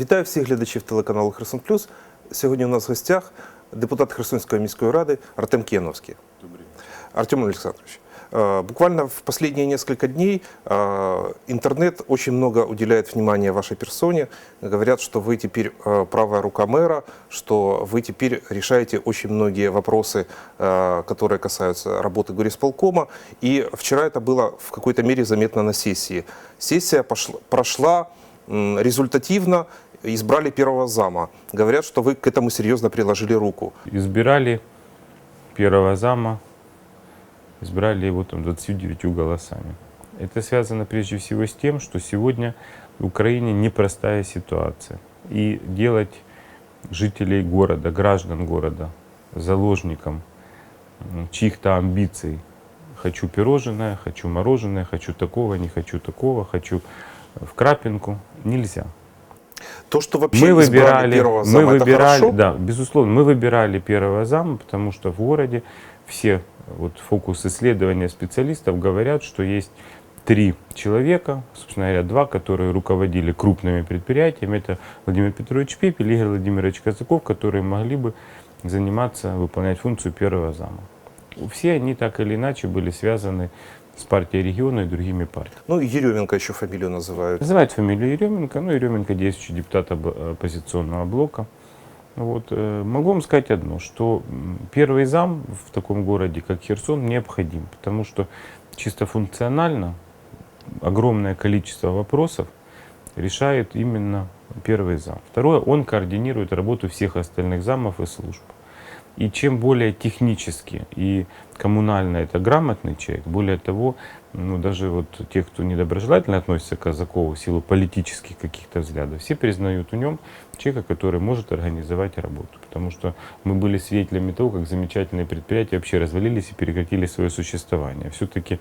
Вітаю всіх глядачів телеканалу Херсон Плюс. Сьогодні у нас в гостях депутат Херсонської міської ради Артем Кеновский. Артем Александрович, э, буквально в последние несколько дней э, интернет очень много уделяет внимания вашей персоне. Говорят, что вы теперь э, правая рука мэра, что вы теперь решаете очень многие вопросы, э, которые касаются работы горисполкома. И вчера это было в какой-то мере заметно на сессии. Сессия пошла- прошла м, результативно, избрали первого зама. Говорят, что вы к этому серьезно приложили руку. Избирали первого зама, избрали его там 29 голосами. Это связано прежде всего с тем, что сегодня в Украине непростая ситуация. И делать жителей города, граждан города заложником чьих-то амбиций. Хочу пирожное, хочу мороженое, хочу такого, не хочу такого, хочу в крапинку. Нельзя. То, что вообще Мы выбирали, первого мы зама, это выбирали, хорошо? да, безусловно, мы выбирали первого зама, потому что в городе все вот фокус исследования специалистов говорят, что есть три человека, собственно говоря, два, которые руководили крупными предприятиями. Это Владимир Петрович Пепель и Игорь Владимирович Казаков, которые могли бы заниматься, выполнять функцию первого зама. Все они так или иначе были связаны с партией региона и другими партиями. Ну, Еременко еще фамилию называют. Называют фамилию Еременко, ну, Еременко действующий депутат об- оппозиционного блока. Вот. э, Могу вам сказать одно, что первый зам в таком городе, как Херсон, необходим, потому что чисто функционально огромное количество вопросов решает именно первый зам. Второе, он координирует работу всех остальных замов и служб. И чем более технически и коммунально это грамотный человек, более того, ну, даже вот те, кто недоброжелательно относится к Казакову в силу политических каких-то взглядов, все признают в нем человека, который может организовать работу. Потому что мы были свидетелями того, как замечательные предприятия вообще развалились и прекратили свое существование. Все-таки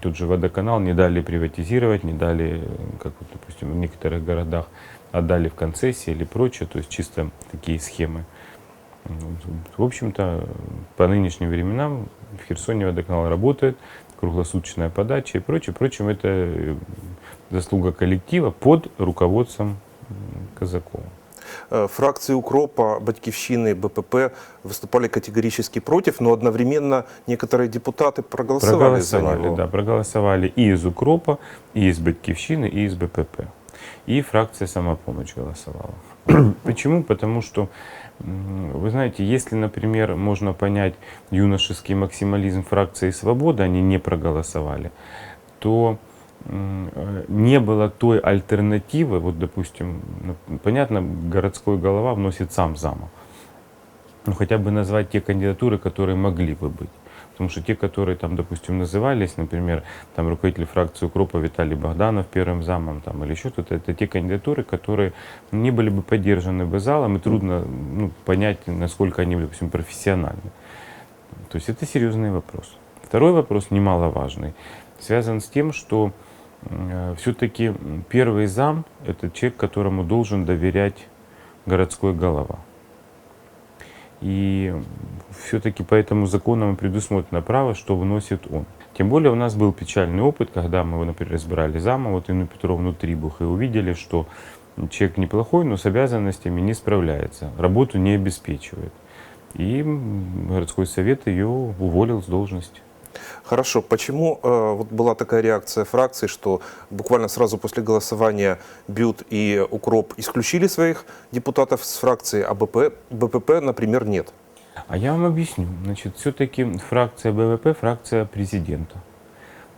тут же водоканал не дали приватизировать, не дали, как вот, допустим, в некоторых городах отдали в концессии или прочее, то есть чисто такие схемы. В общем-то, по нынешним временам в Херсоне водоканал работает, круглосуточная подача и прочее. Впрочем, это э, заслуга коллектива под руководством Казакова. Э, Фракции Укропа, Батьковщины, БПП выступали категорически против, но одновременно некоторые депутаты проголосовали, за Проголосовали, него. да, проголосовали и из Укропа, и из Батьковщины, и из БПП. И фракция «Самопомощь» голосовала. Почему? Потому что, вы знаете, если, например, можно понять юношеский максимализм фракции «Свобода», они не проголосовали, то э, не было той альтернативы, вот, допустим, ну, понятно, городской голова вносит сам зама, ну, хотя бы назвать те кандидатуры, которые могли бы быть. Потому что те, которые там, допустим, назывались, например, там руководитель фракции Укропа Виталий Богданов первым замом там, или еще кто-то, это те кандидатуры, которые не были бы поддержаны бы залом, и трудно ну, понять, насколько они, допустим, профессиональны. То есть это серьезный вопрос. Второй вопрос, немаловажный, связан с тем, что все-таки первый зам – это человек, которому должен доверять городской голова. И все-таки по этому закону предусмотрено право, что вносит он. Тем более у нас был печальный опыт, когда мы, например, избирали зама, вот Инну Петровну Трибух, и увидели, что человек неплохой, но с обязанностями не справляется, работу не обеспечивает. И городской совет ее уволил с должности. Хорошо, почему э, вот была такая реакция фракции, что буквально сразу после голосования БЮТ и Укроп исключили своих депутатов с фракции, а БП, БПП, например, нет? А я вам объясню. Значит, все-таки фракция БВП – фракция президента.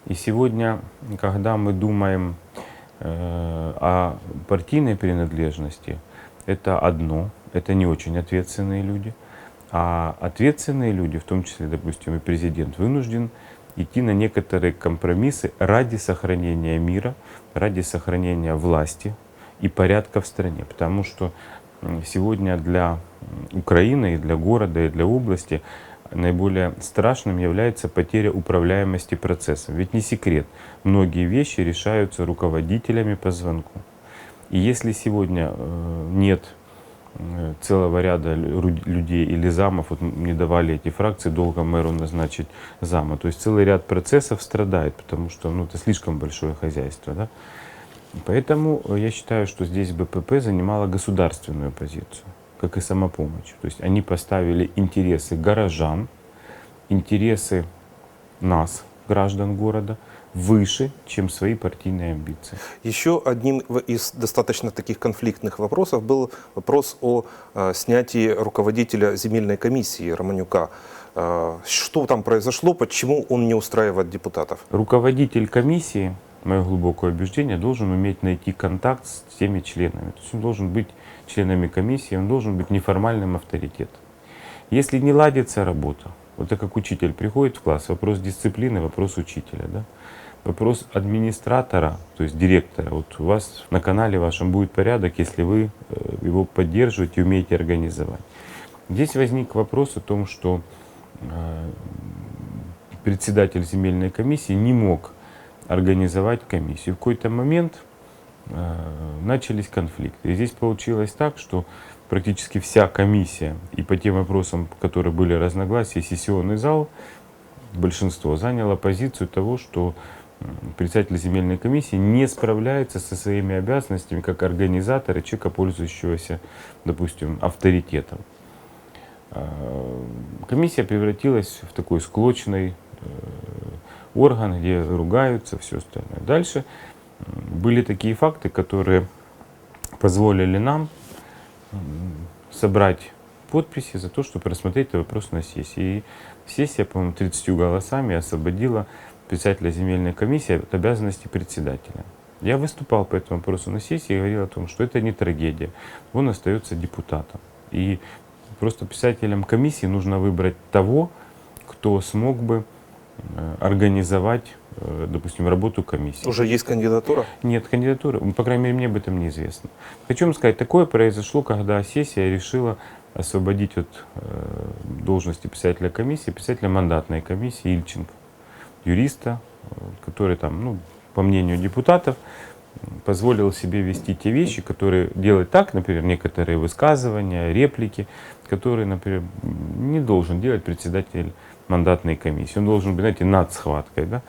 И сегодня, когда мы думаем э, о партийной принадлежности, это одно, это не очень ответственные люди. А ответственные люди, в том числе, допустим, и президент, вынужден идти на некоторые компромиссы ради сохранения мира, ради сохранения власти и порядка в стране. Потому что сегодня для Украины и для города, и для области наиболее страшным является потеря управляемости процессом. Ведь не секрет, многие вещи решаются руководителями по звонку. И если сегодня э, нет э, целого ряда лю- людей или замов, вот не давали эти фракции долго мэру назначить зама, то есть целый ряд процессов страдает, потому что ну, это слишком большое хозяйство. Да? Поэтому э, я считаю, что здесь БПП занимала государственную позицию, как и самопомощь. То есть они поставили интересы горожан, интересы нас, граждан города, выше, чем свои партийные амбиции. Еще одним из достаточно таких конфликтных вопросов был вопрос о э, снятии руководителя земельной комиссии Романюка. Э, что там произошло, почему он не устраивает депутатов? Руководитель комиссии, мое глубокое убеждение, должен уметь найти контакт с теми членами. То есть он должен быть членами комиссии, он должен быть неформальным авторитетом. Если не ладится работа, вот это как учитель приходит в класс, вопрос дисциплины, вопрос учителя, да? вопрос администратора, то есть директора. Вот у вас на канале вашем будет порядок, если вы э, его поддерживаете, умеете организовать. Здесь возник вопрос о том, что э, председатель земельной комиссии не мог организовать комиссию. В какой-то момент э, начались конфликты. И здесь получилось так, что практически вся комиссия и по тем вопросам, которые были разногласия, сессионный зал, большинство заняло позицию того, что председатель земельной комиссии не справляется со своими обязанностями как организатора, человека, пользующегося, допустим, авторитетом. А, Комиссия превратилась в такой склочный э, орган, где ругаются, все остальное. Дальше были такие факты, которые позволили нам собрать подписи за то, чтобы рассмотреть этот вопрос на сессии. И сессия, по-моему, 30 голосами освободила председателя земельной комиссии от обязанности председателя. Я выступал по этому вопросу на сессии и говорил о том, что это не трагедия. Он остается депутатом. И просто председателям комиссии нужно выбрать того, кто смог бы организовать, э, допустим, работу комиссии. Уже есть кандидатура? Нет кандидатуры, по крайней мере, мне об этом неизвестно. Хочу вам сказать, такое произошло, когда сессия решила освободить от э, должности председателя комиссии, председателя мандатной комиссии Ильченко, юриста, э, который там, ну, по мнению депутатов, позволил себе вести те вещи, которые делать так, например, некоторые высказывания, реплики, которые, например, не должен делать председатель мандатной комиссии. Он должен быть, знаете, над схваткой, да?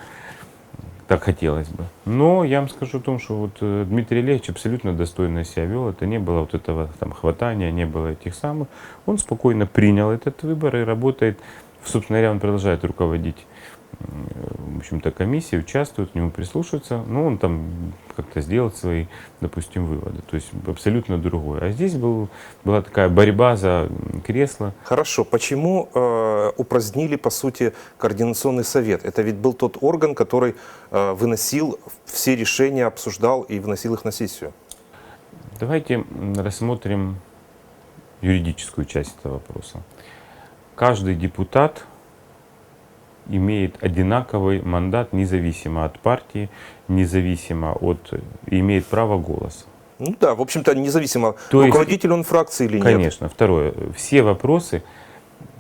Так хотелось бы. Но я вам скажу о том, что вот э, Дмитрий Олегович абсолютно достойно себя вел. Это не было вот этого там хватания, не было этих самых. Он спокойно принял этот выбор и работает. Собственно говоря, он продолжает руководить в общем-то, комиссии, участвует, к нему прислушивается, но он там как-то сделал свои, допустим, выводы. То есть абсолютно другое. А здесь был, была такая борьба за кресло. Хорошо. Почему э, упразднили, по сути, координационный совет? Это ведь был тот орган, который э, выносил все решения, обсуждал и выносил их на сессию. Давайте рассмотрим юридическую часть этого вопроса. Каждый депутат имеет одинаковый мандат независимо от партии, независимо от... имеет право голоса. Ну да, в общем-то, независимо, То есть- руководитель он фракции или нет. Конечно. Второе. Все вопросы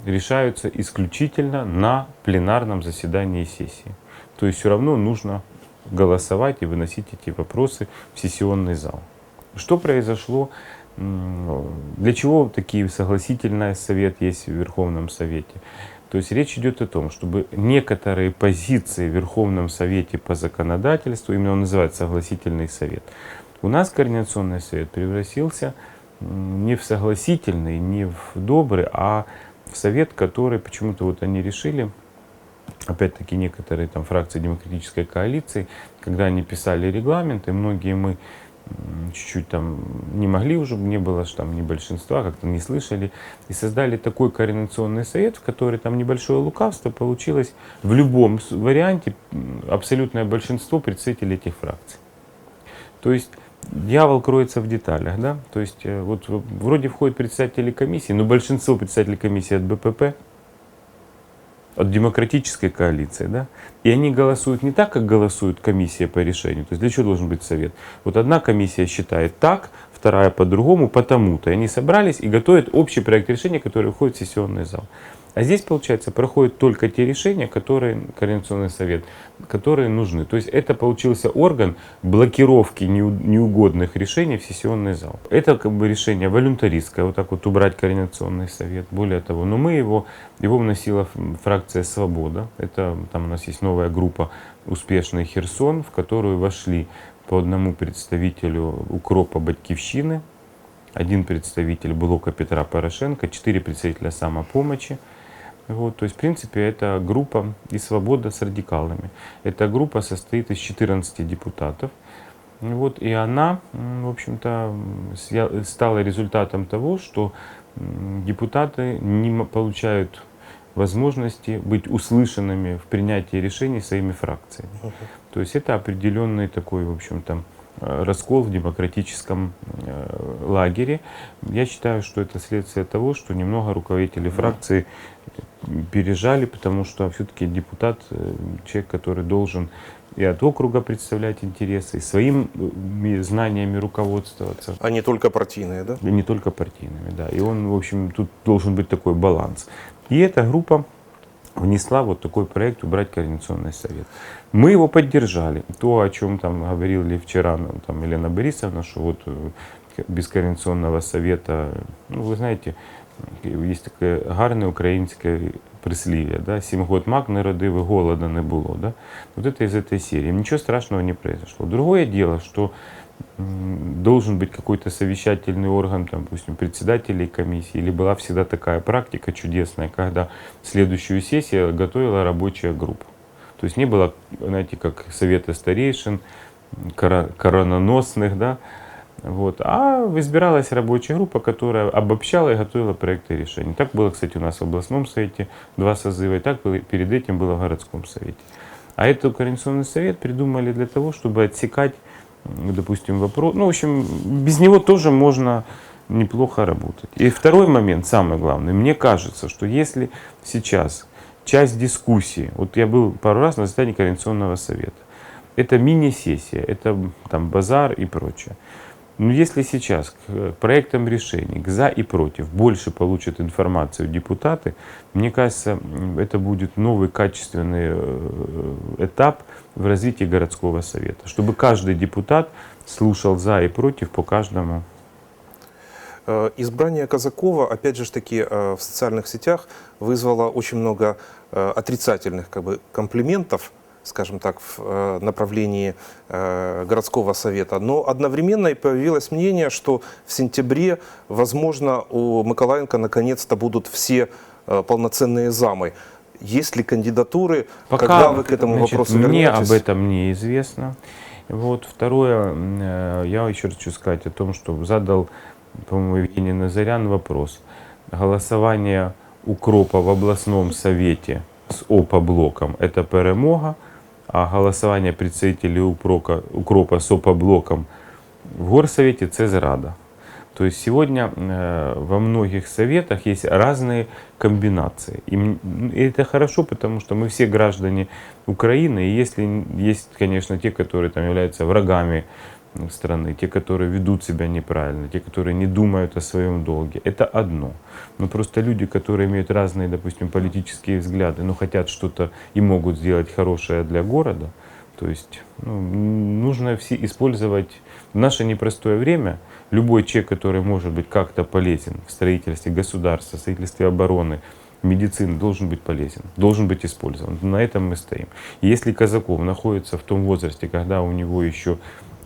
решаются исключительно на пленарном заседании сессии. То есть все равно нужно голосовать и выносить эти вопросы в сессионный зал. Что произошло? Для чего такие согласительный совет есть в Верховном Совете? То есть речь идет о том, чтобы некоторые позиции в Верховном Совете по законодательству, именно он называется согласительный совет, у нас Координационный совет превратился не в согласительный, не в добрый, а в совет, который почему-то вот они решили, опять-таки некоторые там фракции демократической коалиции, когда они писали регламент, и многие мы чуть-чуть там не могли уже, не было ж там ни большинства, как-то не слышали, и создали такой координационный совет, в который там небольшое лукавство получилось в любом варианте абсолютное большинство представителей этих фракций. То есть дьявол кроется в деталях, да? То есть э, вот вроде входят председатели комиссии, но большинство председателей комиссии от БПП, от демократической коалиции, да? И они голосуют не так, как голосует комиссия по решению. То есть для чего должен быть совет? Вот одна комиссия считает так, вторая по-другому, потому-то. И они собрались и готовят общий проект решения, который входит в сессионный зал. А здесь, получается, проходят только те решения, которые Координационный совет, которые нужны. То есть это получился орган блокировки неу- неугодных решений в сессионный зал. Это как бы решение волюнтаристское, вот так вот убрать Координационный совет. Более того, но мы его, его вносила фракция «Свобода». Это там у нас есть новая группа «Успешный Херсон», в которую вошли по одному представителю укропа Батькивщины, один представитель блока Петра Порошенко, четыре представителя самопомощи. Вот, то есть, в принципе, это группа и свобода с радикалами. Эта группа состоит из 14 депутатов. Вот, и она, в общем-то, стала результатом того, что депутаты не получают возможности быть услышанными в принятии решений своими фракциями. То есть это определенный такой, в общем-то, раскол в демократическом э, лагере. Я считаю, что это следствие того, что немного руководители фракции пережали, потому что все-таки депутат, э, человек, который должен и от округа представлять интересы, и своими знаниями руководствоваться, А не только партийные, да? и не только партийными, да. И он, в общем, тут должен быть такой баланс. И эта группа внесла вот такой проект «Убрать Координационный совет». Мы его поддержали. То, о чем там говорили вчера ну, там, Елена Борисовна, что вот э, без Координационного совета, ну, ви знаєте, є таке гарне українське прислів'я, да? «Сім год мак не родив, і голода не було. Да? Вот это из этой серии. Ничего страшного не произошло. Другое дело, что м, должен быть какой-то совещательный орган, допустим, председателей комиссии, или была всегда такая практика чудесная, когда следующую сессию готовила рабочая группа. То есть не было, знаете, как советы старейшин, корононосных, да, вот. А избиралась рабочая группа, которая обобщала и готовила проекты решений. Так было, кстати, у нас в областном совете два созыва, и так было- перед этим было в городском совете. А этот координационный совет придумали для того, чтобы отсекать, допустим, вопрос. Ну, в общем, без него тоже можно неплохо работать. И второй момент, самый главный, мне кажется, что если сейчас часть дискуссии, вот я был пару раз на заседании Координационного совета, это мини-сессия, это там базар и прочее. Но если сейчас к э, проектам решений, к за и против, больше получат информацию депутаты, мне кажется, это будет новый качественный э, этап в развитии городского совета, чтобы каждый депутат слушал за и против по каждому. Э, Избрание Казакова, опять же таки, э, в социальных сетях вызвало очень много э, отрицательных как бы, комплиментов, скажем так, в э, направлении э, городского совета. Но одновременно и появилось мнение, что в сентябре, возможно, у Миколаенко наконец-то будут все э, полноценные замы. Есть ли кандидатуры? когда вы к этому значит, вопросу Мне вернетесь? об этом неизвестно. Вот. Второе, я еще хочу сказать о том, что задал, по-моему, Евгений Назарян вопрос. Голосование укропа в областном совете с ОПА-блоком – это перемога, а голосование представителей УПРОКа, укропа с ОПА-блоком в горсовете – це зрада. То есть сегодня э, во многих советах есть разные комбинации. И, это хорошо, потому что мы все граждане Украины, и если есть, конечно, те, которые там являются врагами страны, те, которые ведут себя неправильно, те, которые не думают о своем долге, это одно. Но просто люди, которые имеют разные, допустим, политические взгляды, но хотят что-то и могут сделать хорошее для города, то есть ну, нужно все использовать в наше непростое время. Любой человек, который может быть как-то полезен в строительстве государства, в строительстве обороны, медицины, должен быть полезен, должен быть использован. На этом мы стоим. И если Казаков находится в том возрасте, когда у него еще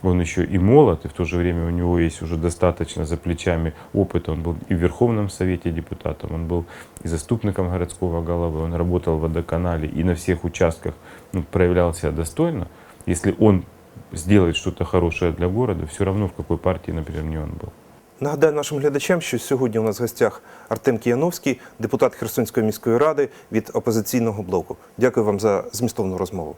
он еще и молод, и в то же время у него есть уже достаточно за плечами опыта. Он был и в Верховном Совете депутатом, он был и заступником городского головы, он работал в водоканале и на всех участках ну, проявлял себя достойно. Если он сделает что-то хорошее для города, все равно в какой партии, например, не он был. Нагадаю нашим глядачам, що сьогодні у нас в гостях Артем Кияновський, депутат Херсонської міської ради від опозиційного блоку. Дякую вам за змістовну розмову.